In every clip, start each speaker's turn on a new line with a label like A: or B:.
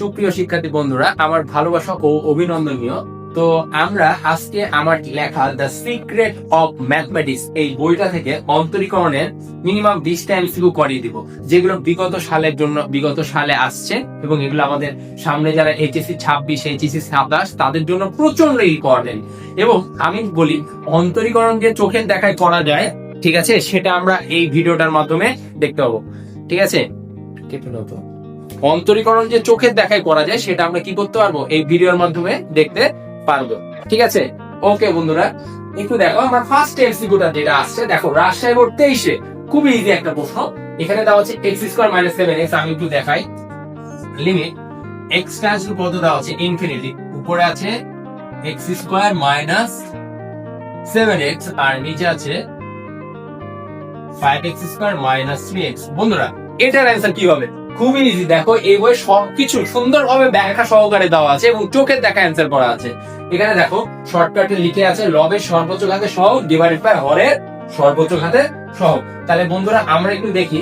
A: সুপ্রিয় শিক্ষার্থী বন্ধুরা, আমার ভালোবাসা ও অভিনন্দনীয়। তো আমরা আজকে আমার লেখা দ্য সিক্রেট অফ ম্যাথমেটিক্স এই বইটা থেকে অন্তরীকরণের মিনিমাম বিশটা এমসিকিউ করিয়ে দিব, যেগুলো বিগত সালের জন্য, বিগত সালে আসছে এবং এগুলো আমাদের সামনে যারা এইচএসসি ছাব্বিশ এইচএসসি সাতাশ, তাদের জন্য প্রচণ্ড ইম্পর্টেন্ট এবং আমি বলি, অন্তরীকরণ যে চোখের দেখায় করা যায়, ঠিক আছে? সেটা আমরা এই ভিডিওটার মাধ্যমে দেখতে পাবো। ঠিক আছে? কেটে তো। অন্তরীকরণ যে চোখের দেখায় করা যায়, সেটা আমরা কি করতে পারব? এই ভিডিওর মাধ্যমে দেখতে পারব। ঠিক আছে? ওকে, বন্ধুরা, একটু দেখো, আমার ফার্স্ট এমসিকিউটা যেটা আসছে, দেখো, রাজশাহী বোর্ড তেইশে। খুবই ইজি একটা প্রশ্ন। এখানে দেওয়া হচ্ছে X square minus seven X আমি একটু দেখাই। লিমিট এক্স ট্যান্স টু কত দেওয়া হচ্ছে? ইনফিনিটি উপরে আছে X square minus seven X আর নিচে আছে five X square minus three X বন্ধুরা এটার অ্যান্সার কি হবে? খুবই ইজি দেখো, এই বই সবকিছু সুন্দরভাবে ব্যাখ্যা সহকারে দেওয়া আছে এবং চোখের দেখা অ্যান্সার করা আছে। এখানে দেখো শর্টকাটে লিখে আছে লবের সর্বোচ্চ ঘাতে সহ ডিভাইডেড বাই হরের সর্বোচ্চ ঘাতে সহ তাহলে বন্ধুরা, আমরা একটু দেখি।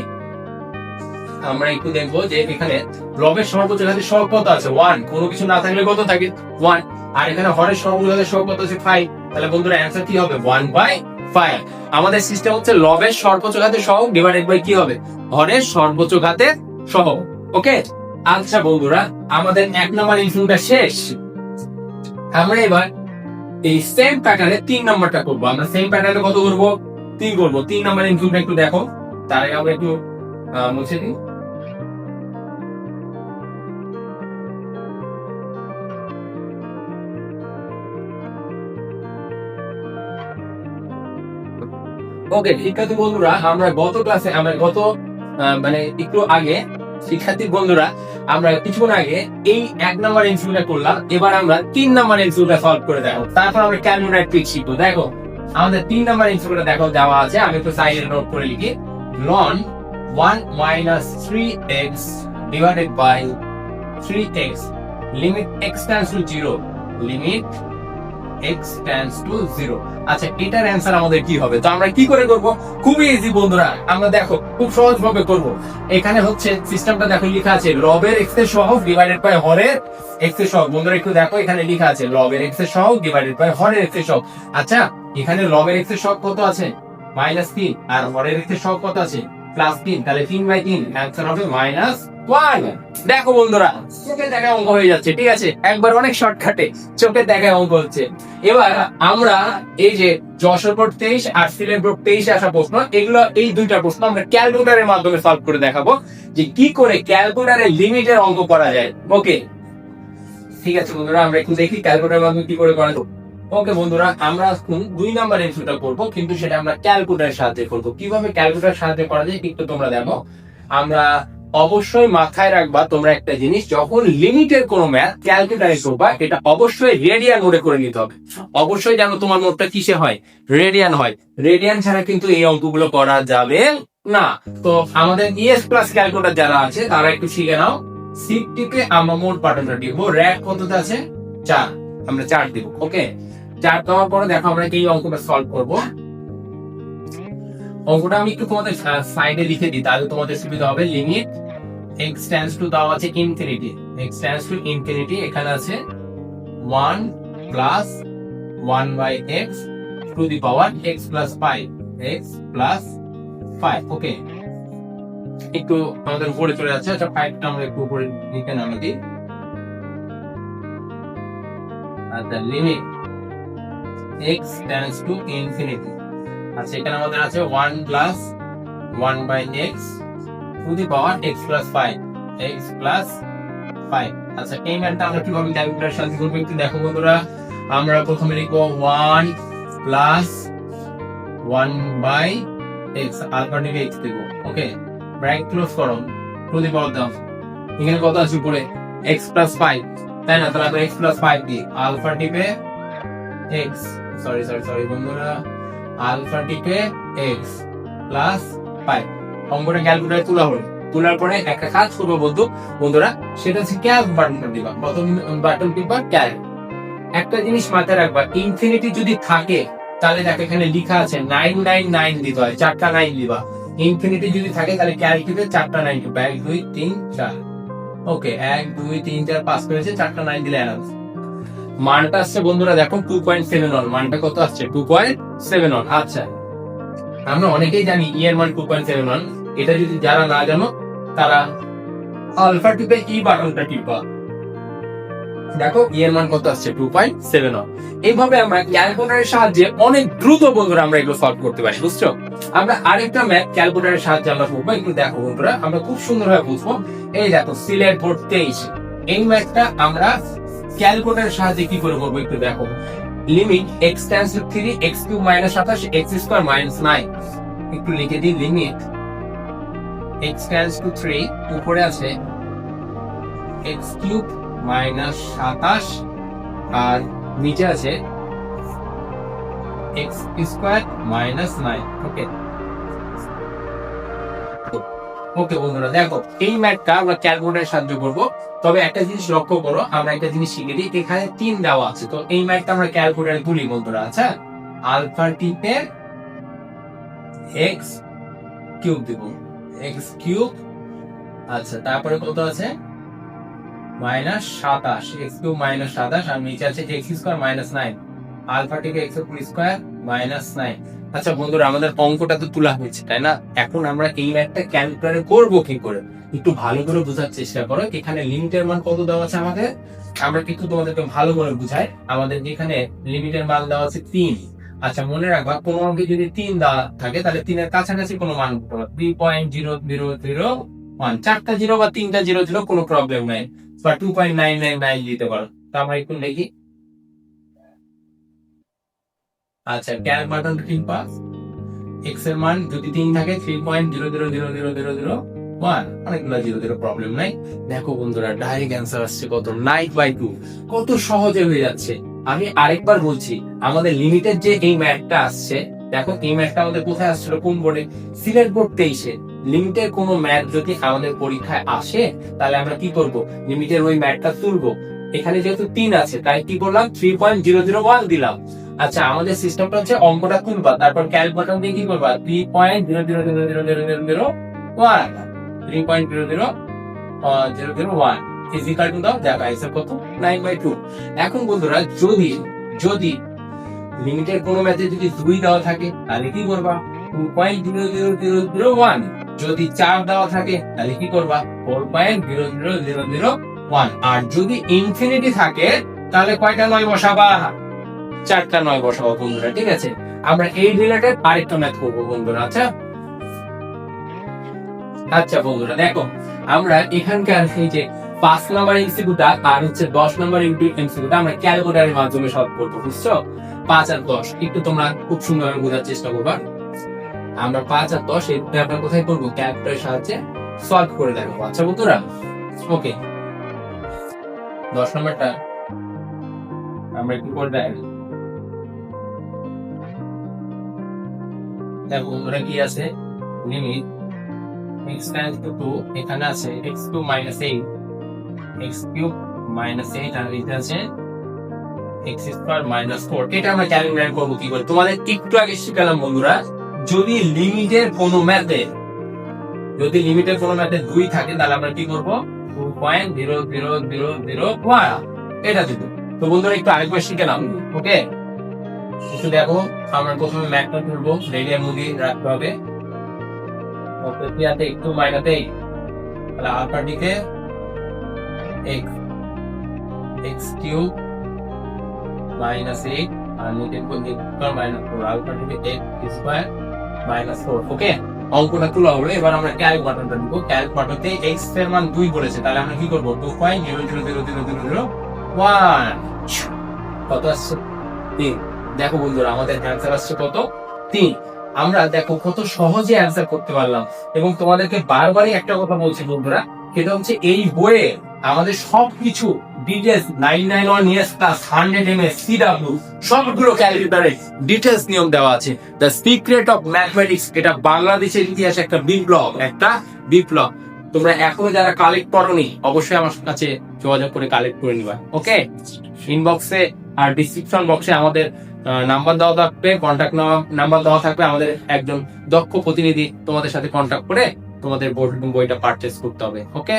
A: আমরা একটু দেখব যে এখানে লবের সর্বোচ্চ ঘাতে সহ কত আছে? ওয়ান কোনো কিছু না থাকলে কত থাকে? ওয়ান আর এখানে হরের সর্বোচ্চ ঘাতে সহ কত আছে? ফাইভ তাহলে বন্ধুরা অ্যান্সার কি হবে? ওয়ান বাই ফাইভ আমাদের সিস্টেম হচ্ছে লবের সর্বোচ্চ ঘাতে সহ ডিভাইডেড বাই কি হবে? হরের সর্বোচ্চ ঘাতে সহ ওকে আচ্ছা বন্ধুরা, আমাদের এক নম্বর ইনফিউটা শেষ। আমরা এবার এই সেম প্যাটার্নে তিন নম্বরটা করব। আমরা সেম প্যাটার্নে কত করব? তিন করব। তিন নম্বর ইনফিউটা একটু দেখো। তার আগে আমরা একটু মুছে দিই ওকে শিক্ষার্থী বন্ধুরা, আমরা গত ক্লাসে আমরা গত মানে একটু আগে, শিক্ষার্থী বন্ধুরা, আমরা কিছুক্ষণ আগে এই এক নম্বর এমসিকিউটা করলাম। এবার আমরা তিন নম্বর এমসিকিউটা সলভ করে দেখো। তারপর আমরা ক্যালকুলেটর ট্রিক শিখব। দেখো, আমাদের তিন নম্বর এমসিকিউটা দেখো, দেওয়া আছে। আমি একটু সাইডে নোট করে লিখি। Ln one minus three X divided by three X limit X tends to zero limit X tends to zero আচ্ছা এটার অ্যান্সার আমাদের কি হবে? তো আমরা কি করে করব? খুবই ইজি বন্ধুরা, আমরা দেখো, খুব সহজ ভাবে করব। এখানে হচ্ছে সিস্টেমটা দেখো, লেখা আছে লবের এক্সের সহগ ডিভাইডেড বাই হরের এক্সের সহগ। বন্ধুরা, একটু দেখো, এখানে লেখা আছে লবের এক্সের সহগ ডিভাইডেড বাই হরের এক্সের সহগ। আচ্ছা এখানে লবের এক্সের সহগ কত আছে? মাইনাস তিন আর হরের এক্সের সহগ কত আছে? প্লাস তিন, তাহলে তিন বাই তিন অ্যান্সার হবে মাইনাস ওয়ান দেখো বন্ধুরা, চোখে দেখা অঙ্ক হয়ে যাচ্ছে, ঠিক আছে? একবার অনেক শর্টকাটে চোখে দেখা অঙ্ক হচ্ছে। এবার আমরা এই যে যশোর বোর্ড তেইশ আর সিলেট বোর্ড তেইশে আসা প্রশ্ন, এগুলো, এই দুইটা প্রশ্ন আমরা ক্যালকুলেটারের মাধ্যমে সলভ করে দেখাবো যে কি করে ক্যালকুলেটারের লিমিটের অঙ্ক করা যায়। ওকে ঠিক আছে বন্ধুরা, আমরা একটু দেখি ক্যালকুলেটারের মাধ্যমে কি করে করা যায়। ওকে বন্ধুরা, আমরা এখন দুই নাম্বার এমসিটা করব, কিন্তু সেটা আমরা ক্যালকুলেটারের সাহায্যে করব। কীভাবে ক্যালকুলেটার সাহায্যে করা যায়, একটু তোমরা দেখো আমরা অবশ্যই মাথায় রাখবা, তোমরা একটা জিনিস, যখন লিমিটের কোনো ম্যাথ ক্যালকুলেটারে করবা, এটা অবশ্যই রেডিয়ান মোডে করে নিতে হবে। অবশ্যই যেন তোমার নোটটা কিসে হয়? রেডিয়ান হয়। রেডিয়ান ছাড়া কিন্তু এই অঙ্কগুলো করা যাবে না। তো আমাদের ইএস প্লাস ক্যালকুলেটর যারা আছে, তারা একটু শিখে নাও। সিট টিপে আমরা মোট বাটনটা টিপবো র্যাক কততে আছে? চার। আমরা চার দিব ওকে চার দেওয়ার পরে দেখো আমরা এই অঙ্কটা সলভ করব। অঙ্কটা আমি একটু তোমাদের সাইডে লিখে দিই, তাহলে তোমাদের সুবিধা হবে। লিমিট এক্স টেন্স টু দাও আছে infinity X tends to infinity এখানে আছে one plus one by X to the power X plus five X plus five okay একটু আমাদের উপরে চলে যাচ্ছে আচ্ছা ফাইভটা আমরা একটু উপরে নিচে নামিয়ে দিই। The limit X tends to infinity আচ্ছা এখানে আমাদের আছে one plus one by X to the power X plus five X plus five আচ্ছা এই ম্যানটা আমরা কীভাবে ক্যালকুলেটার সাহায্য একটু দেখো বন্ধুরা। আমরা প্রথমে লিখব one plus one by X আলফাটিভে X দেবো ওকে ব্র্যাক ক্লোজ করো টু দি পাওয়ার দাও এখানে কত আছে উপরে? এক্স প্লাস ফাইভ তাই না? তাহলে আমরা এক্স প্লাস ফাইভ দিই। আলফা টিপে এক্স সরি সরি সরি বন্ধুরা। আলফা টিপে এক্স প্লাস ফাইভ অঙ্কটা ক্যালকুলেটার তোলা হলো। তোলার পরে একটা কাজ করব বন্ধু। বন্ধুরা, সেটা হচ্ছে ক্যালক বাটনটা দিবা। প্রথম বাটন টিপবা ক্যালক একটা জিনিস মাথায় রাখবা ইনফিনিটি যদি থাকে, তাহলে দেখো এখানে লেখা আছে নাইন নাইন নাইন দিতে হয়, চারটা নাইন দিবা। ইনফিনিটি যদি থাকে, তাহলে ক্যালক টিপে চারটা নাইন টিপবা। এক, দুই, তিন, চার। ওকে এক, দুই, তিন, চার, পাঁচ পেয়েছে চারটা নাইন দিলে অ্যানাউন্স মানটা আসছে বন্ধুরা, দেখো টু পয়েন্ট সেভেন ওয়ান মানটা কত আসছে? টু পয়েন্ট সেভেন ওয়ান আচ্ছা। আমরা অনেকেই জানি ই এর মান টু পয়েন্ট সেভেন ওয়ান এটা যদি যারা না জানো, তারা আলফা টিপে ই বাটনটা টিপা দেখো ই মান কত আসছে? টু পয়েন্ট সেভেন এইভাবে আমরা ক্যালকুলেটারের সাহায্যে অনেক দ্রুত বন্ধুরা আমরা এগুলো সলভ করতে পারি, বুঝছ? আমরা আরেকটা ম্যাথ ক্যালকুলেটারের সাহায্যে আমরা দেখো বন্ধুরা, আমরা খুব সুন্দরভাবে বুঝব। এই দেখো, সিলেট বোর্ড তেইশ। এই ম্যাথটা আমরা ক্যালকুলেটারের সাহায্যে কি করে করব একটু দেখো। Limit X tends to three X cube minus সাতাশ এক্স স্কোয়ার মাইনাস নাইন একটু লিখে দিই limit X tends to three উপরে আছে এক্স কিউব মাইনাস সাতাশ, আর নিচে আছে X square minus nine okay okay বন্ধুরা, দেখো, এই ম্যাথটা আমরা ক্যালকুলেটার সাহায্য করব। তবে একটা জিনিস লক্ষ্য করো, আমরা একটা জিনিস শিখে দিই, এখানে তিন দেওয়া আছে। তো এই ম্যাথটা আমরা ক্যালকুলেটারে তুলি বন্ধুরা আচ্ছা? আলফা টিপে এক্স কিউব দিব। এক্স কিউব আচ্ছা তারপরে কত আছে? মাইনাস সাতাশ, এক্স কিউব মাইনাস সাতাশ, আর নিচে আছে X square minus nine. Alpha টিপে এক্স স্কোয়ার মাইনাস নাইন আচ্ছা বন্ধুরা, আমাদের অঙ্কটা তো তোলা হয়েছে, তাই না? এখন আমরা এই ম্যাথটা ক্যালকুলেটরে করব কি করে? একটু ভালো করে বোঝার চেষ্টা করো এখানে লিমিটের মান কত দেওয়া আছে আমাদের? আমরা কিন্তু তোমাদেরকে ভালো করে বুঝাই, আমাদের যেখানে লিমিটের মান দেওয়া আছে তিন। আচ্ছা মনে রাখবা, কোন অঙ্কে যদি তিন দেওয়া থাকে, তাহলে তিনের কাছাকাছি কোনো মান three point zero zero zero one চারটা জিরো বা তিনটা জিরো জিরো কোনো প্রবলেম নাই। বা two point nine nine nine দিতে পারো। তো আমরা একটু দেখি। আচ্ছা ক্যাল বাটন তিন পাস। এক্সের মান যদি তিন থাকে three point zero zero zero zero zero zero one অনেকগুলো জিরো জিরো প্রবলেম নাই। দেখো বন্ধুরা ডাইরেক্ট অ্যান্সার আসছে কত? বাই টু কত সহজে হয়ে যাচ্ছে। আমি আরেকবার বলছি, আমাদের যে এই ম্যাথটা আসছে, দেখো এই ম্যাথটা আমাদের কোথায় আসছিল? কোন বোর্ডে সিলেট বোর্ড তেইশে। লিমিটের কোনো ম্যাথ যদি আমাদের পরীক্ষায় আসে, তাহলে আমরা কি করব? লিমিটের ওই ম্যাথটা তুলবো। এখানে যেহেতু তিন আছে, তাই কি করলাম? Three point zero zero one দিলাম। আচ্ছা আমাদের সিস্টেমটা হচ্ছে অঙ্কটা তুলবা তারপর ক্যালক বাটন দিয়ে কি করবা three point zero zero zero zero zero zero zero one three point zero zero zero zero one physical two দাও দেখো আইসা কত নাইন বাই টু এখন বন্ধুরা যদি যদি লিমিটের কোনো ম্যাচে যদি দুই দেওয়া থাকে তাহলে কি করবা two point zero zero zero zero one যদি চার দেওয়া থাকে তাহলে কি করবা four point zero zero zero zero one আর যদি ইনফিনিটি থাকে তাহলে কয়টা নয় বসাবা চারটা নয় বসাবো বন্ধুরা, ঠিক আছে? আমরা এই রিলেটেড আরেকটা ম্যাথ করব বন্ধুরা আচ্ছা? আচ্ছা বন্ধুরা, দেখো, আমরা এখানকার এই যে পাঁচ নাম্বার এমসিকিউটা আর হচ্ছে দশ নাম্বার এমসিকিউটা আমরা ক্যালকুলেটারের মাধ্যমে সলভ করব, বুঝছ? পাঁচ আর দশ, একটু তোমরা খুব সুন্দরভাবে বোঝার চেষ্টা করবা। আমরা পাঁচ আর দশ, এই আমরা কোথায় করব? ক্যালকুলেটারের সাহায্যে সলভ করে দেখো আচ্ছা বন্ধুরা? ওকে দশ নাম্বারটা আমরা একটু করে দেখো বন্ধুরা কি আছে? Limit x times to two এখানে আছে, x two minus eight x cube minus eight আর এটা আছে এক্স স্কোয়ার মাইনাস ফোর এটা আমরা ক্যালকুলেট করব কি করে? তোমাদের একটু আগে শিখালাম বন্ধুরা, যদি লিমিটের কোনো ম্যাথে যদি লিমিটের কোনো ম্যাথে দুই থাকে, তাহলে আমরা কি করব? Two point zero zero zero zero one এটা দিত তো বন্ধুরা একটু আরেকবার শিখেলাম ওকে একটু দেখো, আমরা প্রথমে ম্যাথটা তুলবো রেডিয়ার মুদি রাখতে হবে। একটু মাইনাতে তাহলে আলফা দিকে x x cube minus eight আর minus four x square minus four okay অঙ্কটা এবার আমরা ক্যালক বাটনটা দিব ক্যালক বাটনতে এক্সের মান দুই বলেছে, তাহলে আমরা কি করব? Two point zero zero zero zero zero zero one কত আসছে? তিন। দেখো বন্ধুরা, আমাদের অ্যান্সার আসছে কত? তিন। আমরা দেখো কত সহজে অ্যান্সার করতে পারলাম। এবং তোমাদেরকে বারবারই একটা কথা বলছি বন্ধুরা, সেটা হচ্ছে এই বইয়ে আমাদের সবকিছু details nine nine one yes plus hundred M S সবগুলো ক্যালকুলেটারে ডিটেলস নিয়ম দেওয়া আছে। দ্য সিক্রেট অফ ম্যাথমেটিক্স এটা বাংলাদেশের ইতিহাসে একটা বিপ্লব একটা বিপ্লব। তোমরা এখনও যারা কালেক্ট করনি, অবশ্যই আমার কাছে যোগাযোগ করে কালেক্ট করে নিবা ওকে ইনবক্সে আর ডিসক্রিপশন বক্সে আমাদের নাম্বার দেওয়া থাকবে কন্ট্যাক্ট নাম্বার দেওয়া থাকবে, আমাদের একজন দক্ষ প্রতিনিধি তোমাদের সাথে কন্ট্যাক্ট করে তোমাদের বই- বইটা পারচেস করতে হবে ওকে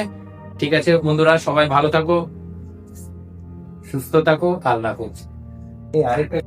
A: ঠিক আছে বন্ধুরা, সবাই ভালো থাকো, সুস্থ থাকো, আল্লাহ হাফেজ। এই আরেকটা